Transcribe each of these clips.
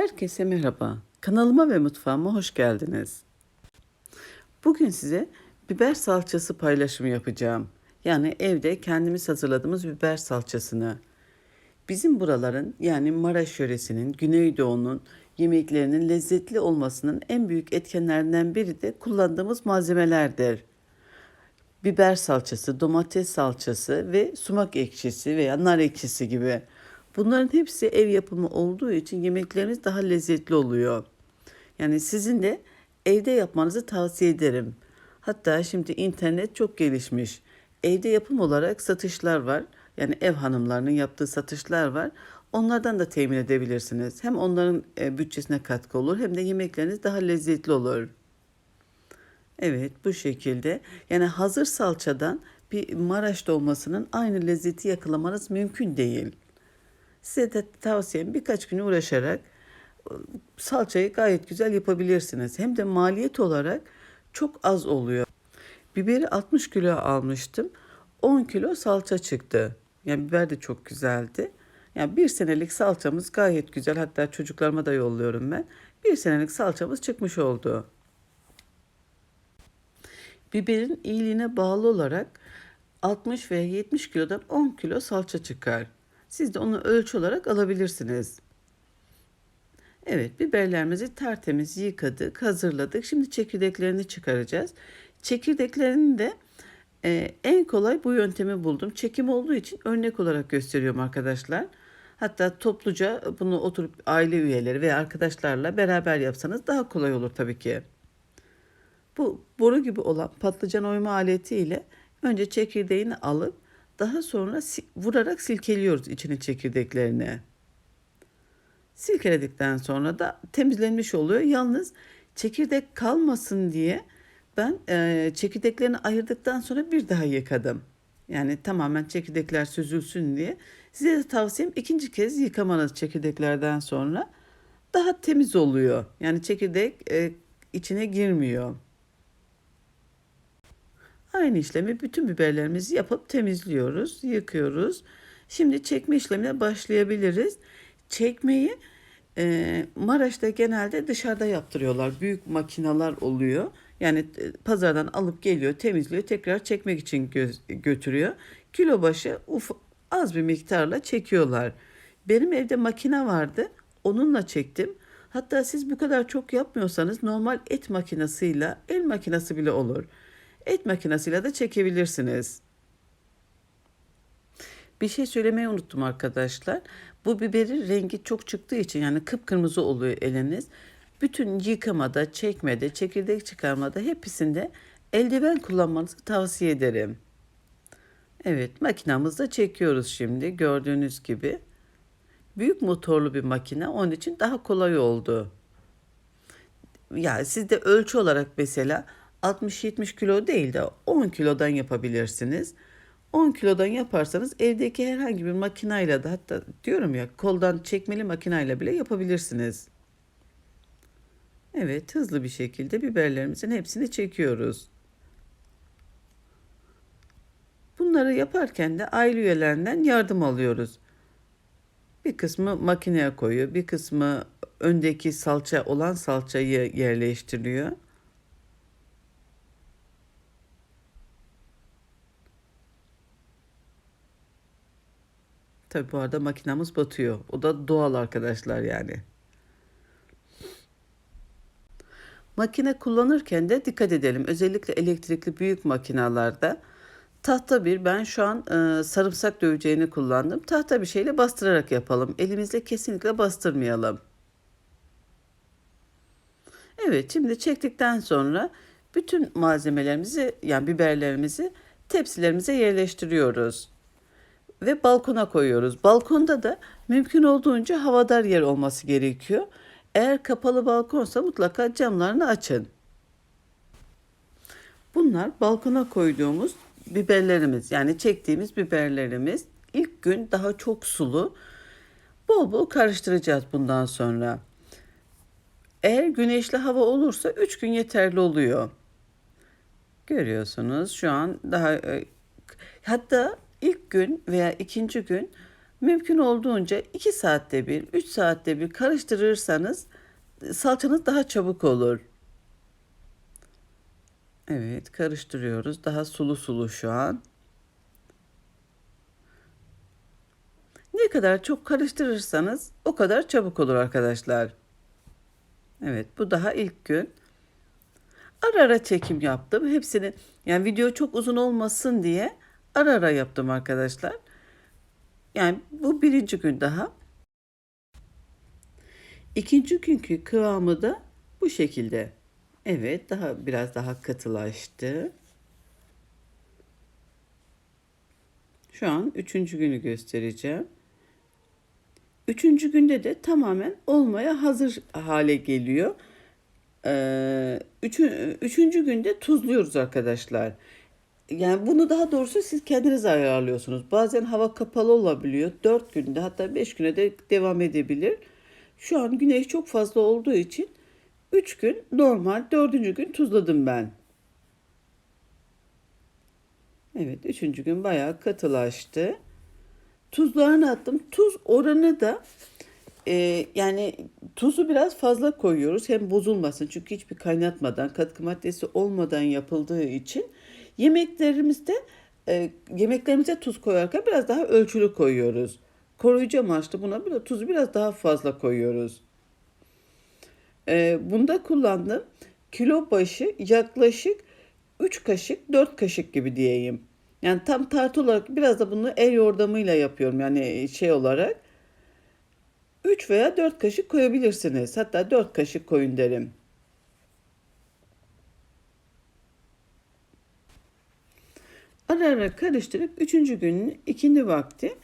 Herkese merhaba. Kanalıma ve mutfağıma hoş geldiniz. Bugün size biber salçası paylaşımı yapacağım. Yani evde kendimiz hazırladığımız biber salçasını. Bizim buraların yani Maraş yöresinin, Güneydoğu'nun yemeklerinin lezzetli olmasının en büyük etkenlerinden biri de kullandığımız malzemelerdir. Biber salçası, domates salçası ve sumak ekşisi veya nar ekşisi gibi. Bunların hepsi ev yapımı olduğu için yemeklerimiz daha lezzetli oluyor. Yani sizin de evde yapmanızı tavsiye ederim. Hatta şimdi internet çok gelişmiş. Evde yapım olarak satışlar var. Yani ev hanımlarının yaptığı satışlar var. Onlardan da temin edebilirsiniz. Hem onların e, bütçesine katkı olur hem de yemekleriniz daha lezzetli olur. Evet bu şekilde. Yani hazır salçadan bir Maraş dolmasının aynı lezzeti yakalamanız mümkün değil. Size de tavsiyem birkaç gün uğraşarak e, salçayı gayet güzel yapabilirsiniz. Hem de maliyet olarak çok az oluyor. Biberi 60 kilo almıştım. 10 kilo salça çıktı. Yani biber de çok güzeldi. Yani bir senelik salçamız gayet güzel. Hatta çocuklarıma da yolluyorum ben. Bir senelik salçamız çıkmış oldu. Biberin iyiliğine bağlı olarak 60 veya 70 kilodan 10 kilo salça çıkar. Siz de onu ölçü olarak alabilirsiniz. Evet biberlerimizi tertemiz yıkadık, hazırladık. Şimdi çekirdeklerini çıkaracağız. Çekirdeklerini de e, en kolay bu yöntemi buldum. Çekim olduğu için örnek olarak gösteriyorum arkadaşlar. Hatta topluca bunu oturup aile üyeleri veya arkadaşlarla beraber yapsanız daha kolay olur tabii ki. Bu boru gibi olan patlıcan oyma aletiyle önce çekirdeğini alıp daha sonra vurarak silkeliyoruz içini çekirdeklerini. Silkeledikten sonra da temizlenmiş oluyor. Yalnız çekirdek kalmasın diye ben e, çekirdeklerini ayırdıktan sonra bir daha yıkadım. Yani tamamen çekirdekler süzülsün diye. Size de tavsiyem ikinci kez yıkamanız çekirdeklerden sonra daha temiz oluyor. Yani çekirdek e, içine girmiyor. Aynı işlemi bütün biberlerimizi yapıp temizliyoruz, yıkıyoruz. Şimdi çekme işlemine başlayabiliriz. Çekmeyi e, Maraş'ta genelde dışarıda yaptırıyorlar. Büyük makinalar oluyor. Yani e, pazardan alıp geliyor, temizliyor, tekrar çekmek için gö- götürüyor. Kilo başı uf az bir miktarla çekiyorlar. Benim evde makine vardı. Onunla çektim. Hatta siz bu kadar çok yapmıyorsanız normal et makinasıyla el makinası bile olur. Et makinesiyle de çekebilirsiniz. Bir şey söylemeyi unuttum arkadaşlar. Bu biberin rengi çok çıktığı için yani kıpkırmızı oluyor eliniz. Bütün yıkamada, çekmede, çekirdek çıkarmada hepsinde eldiven kullanmanızı tavsiye ederim. Evet makinamızda çekiyoruz şimdi gördüğünüz gibi. Büyük motorlu bir makine onun için daha kolay oldu. Yani sizde ölçü olarak mesela 60-70 kilo değil de 10 kilodan yapabilirsiniz. 10 kilodan yaparsanız evdeki herhangi bir makinayla da hatta diyorum ya koldan çekmeli makinayla bile yapabilirsiniz. Evet hızlı bir şekilde biberlerimizin hepsini çekiyoruz. Bunları yaparken de aile üyelerinden yardım alıyoruz. Bir kısmı makineye koyuyor, bir kısmı öndeki salça olan salçayı yerleştiriyor. Tabi bu arada makinamız batıyor. O da doğal arkadaşlar yani. Makine kullanırken de dikkat edelim. Özellikle elektrikli büyük makinalarda tahta bir ben şu an e, sarımsak döveceğini kullandım. Tahta bir şeyle bastırarak yapalım. Elimizle kesinlikle bastırmayalım. Evet şimdi çektikten sonra bütün malzemelerimizi yani biberlerimizi tepsilerimize yerleştiriyoruz ve balkona koyuyoruz. Balkonda da mümkün olduğunca havadar yer olması gerekiyor. Eğer kapalı balkonsa mutlaka camlarını açın. Bunlar balkona koyduğumuz biberlerimiz yani çektiğimiz biberlerimiz ilk gün daha çok sulu. Bol bol karıştıracağız bundan sonra. Eğer güneşli hava olursa 3 gün yeterli oluyor. Görüyorsunuz şu an daha e, hatta ilk gün veya ikinci gün Mümkün olduğunca 2 saatte bir, 3 saatte bir karıştırırsanız salçanız daha çabuk olur. Evet, karıştırıyoruz. Daha sulu sulu şu an. Ne kadar çok karıştırırsanız o kadar çabuk olur arkadaşlar. Evet, bu daha ilk gün. Ara ara çekim yaptım. Hepsini yani video çok uzun olmasın diye ara ara yaptım arkadaşlar. Yani bu birinci gün daha. İkinci günkü kıvamı da bu şekilde. Evet, daha biraz daha katılaştı. Şu an üçüncü günü göstereceğim. Üçüncü günde de tamamen olmaya hazır hale geliyor. Ee, üçü, üçüncü günde tuzluyoruz arkadaşlar. Yani bunu daha doğrusu siz kendiniz ayarlıyorsunuz. Bazen hava kapalı olabiliyor. Dört günde hatta beş güne de devam edebilir. Şu an güneş çok fazla olduğu için üç gün normal dördüncü gün tuzladım ben. Evet üçüncü gün bayağı katılaştı. Tuzlarını attım. Tuz oranı da e, yani tuzu biraz fazla koyuyoruz. Hem bozulmasın çünkü hiçbir kaynatmadan, katkı maddesi olmadan yapıldığı için yemeklerimizde e, yemeklerimize tuz koyarken biraz daha ölçülü koyuyoruz. Koruyucu amaçlı buna bir tuzu biraz daha fazla koyuyoruz. E, bunda kullandığım kilo başı yaklaşık 3 kaşık 4 kaşık gibi diyeyim. Yani tam tartı olarak biraz da bunu el yordamıyla yapıyorum yani şey olarak. 3 veya 4 kaşık koyabilirsiniz. Hatta 4 kaşık koyun derim. Ara ara karıştırıp 3. günün ikindi vakti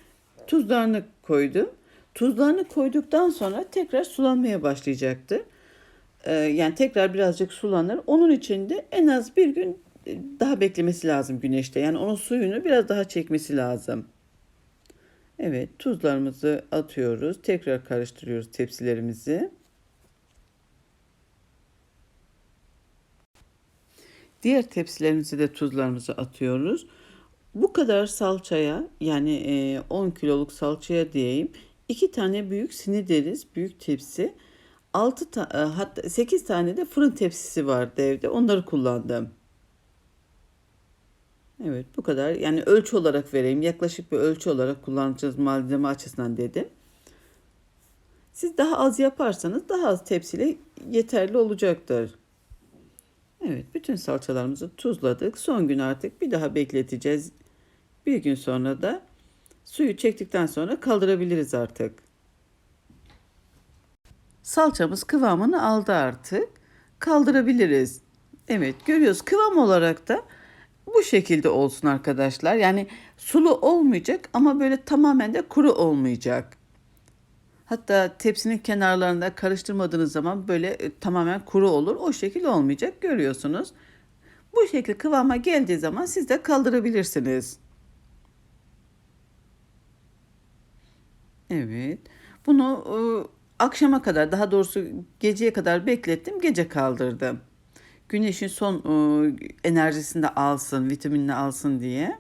tuzlarını koydum. Tuzlarını koyduktan sonra tekrar sulanmaya başlayacaktır. Ee, yani tekrar birazcık sulanır. Onun için de en az bir gün daha beklemesi lazım güneşte. Yani onun suyunu biraz daha çekmesi lazım. Evet tuzlarımızı atıyoruz. Tekrar karıştırıyoruz tepsilerimizi. Diğer tepsilerimize de tuzlarımızı atıyoruz. Bu kadar salçaya yani 10 kiloluk salçaya diyeyim 2 tane büyük sinideriz büyük tepsi 6 ta hatta 8 tane de fırın tepsisi vardı evde onları kullandım. Evet bu kadar. Yani ölçü olarak vereyim. Yaklaşık bir ölçü olarak kullanacağız malzeme açısından dedim. Siz daha az yaparsanız daha az tepsiyle yeterli olacaktır. Evet bütün salçalarımızı tuzladık. Son gün artık bir daha bekleteceğiz. Bir gün sonra da suyu çektikten sonra kaldırabiliriz artık. Salçamız kıvamını aldı artık. Kaldırabiliriz. Evet görüyoruz kıvam olarak da bu şekilde olsun arkadaşlar. Yani sulu olmayacak ama böyle tamamen de kuru olmayacak. Hatta tepsinin kenarlarında karıştırmadığınız zaman böyle e, tamamen kuru olur. O şekilde olmayacak görüyorsunuz. Bu şekilde kıvama geldiği zaman siz de kaldırabilirsiniz. Evet. Bunu e, akşama kadar daha doğrusu geceye kadar beklettim. Gece kaldırdım güneşin son e, enerjisini de alsın, vitaminini alsın diye.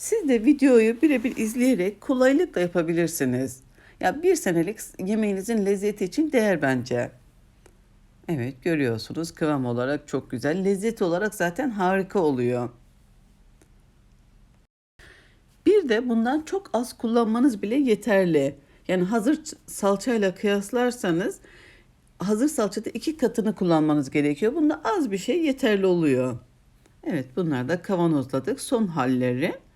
Siz de videoyu birebir izleyerek kolaylıkla yapabilirsiniz. Ya bir senelik yemeğinizin lezzeti için değer bence. Evet görüyorsunuz kıvam olarak çok güzel. Lezzet olarak zaten harika oluyor. Bir de bundan çok az kullanmanız bile yeterli. Yani hazır salçayla kıyaslarsanız hazır salçada iki katını kullanmanız gerekiyor. Bunda az bir şey yeterli oluyor. Evet bunlar da kavanozladık. Son halleri.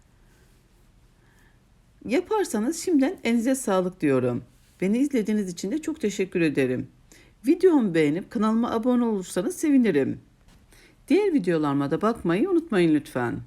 Yaparsanız şimdiden elinize sağlık diyorum. Beni izlediğiniz için de çok teşekkür ederim. Videomu beğenip kanalıma abone olursanız sevinirim. Diğer videolarıma da bakmayı unutmayın lütfen.